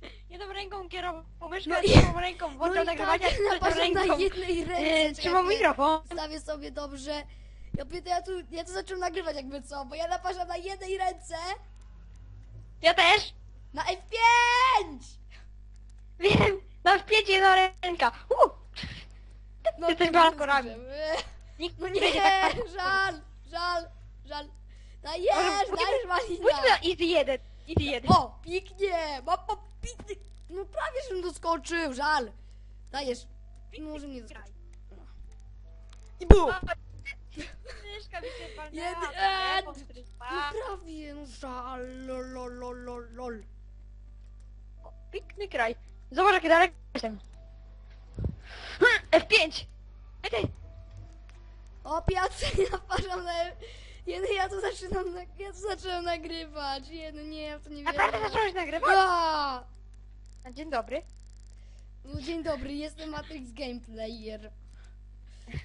ręką kierował myszką, No i- trzymał ręką No włączał i tak, nagrywanie, trzymał naparzam na ręką jednej e, ręce. trzymał mikrofon. Stawię sobie dobrze. Ja, pytam, ja, tu, ja tu zacząłem nagrywać jakby co, bo ja naparzam na jednej ręce Ja też. na F5! Wiem, na wpięcie jedna ręka. Uh, No Jesteś balkorami. nikt No nie będzie tak żal, żal, żal. Dajesz, Może dajesz pójdźmy malina. na easy jeden. Easy jeden. O, piknie, ma popitny. No prawie, żebym doskoczył, żal. Dajesz. No, może mnie doskoczył. I bum! Myszka mi się Jeden. telefon, No prawie, no żal, lol, lol, lol, lol, lol. Piękny kraj. Zobacz jakie daleko jestem. F5! Ej ty! O, piacy, naparzam na... Jeden, ja tu zaczynam, na... ja tu zacząłem nagrywać. Jeden, nie, ja w to nie Naprawdę wierzę. zacząłeś nagrywać? Dzień dobry. No, dzień dobry, jestem Matrix Gameplayer.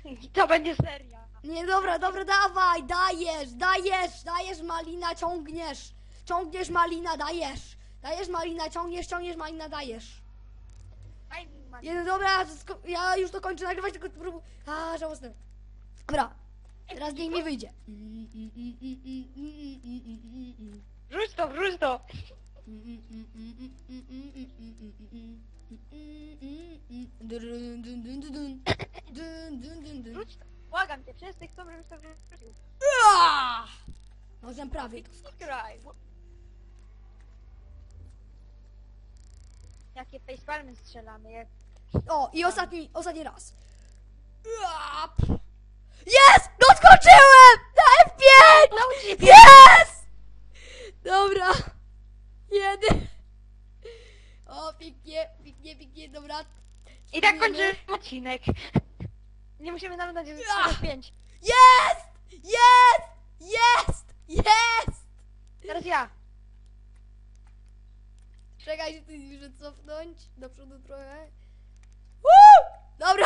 I to będzie seria. Nie, dobra, dobra, dawaj, dajesz, dajesz, dajesz malina, ciągniesz. Ciągniesz malina, dajesz. Dajesz malina, ciągniesz, ciągniesz malina, dajesz. Daj mi ma- Jeden, dobra, sko- ja już to kończę nagrywać, tylko próbuję. A, żałosne. Dobra, teraz niech mi wyjdzie. Wrzuć to, wrzuć to! To! Błagam cię, przez tych, żebyś to wrzucił. Możem prawie to. Kraj. Jakie facepalmy strzelamy, jak... O, i ostatni, ostatni raz. Jest! Doskoczyłem! Na F5! No ciebie! Jest! Dobra. Jeden. Pięknie, pięknie, pięknie, dobra. I tak kończymy odcinek. Nie musimy nawet na Ja. 5. Jest! Jest! Jest! Jest! Teraz ja. Czekaj, że ty muszę cofnąć do przodu trochę. Woo! Dobra,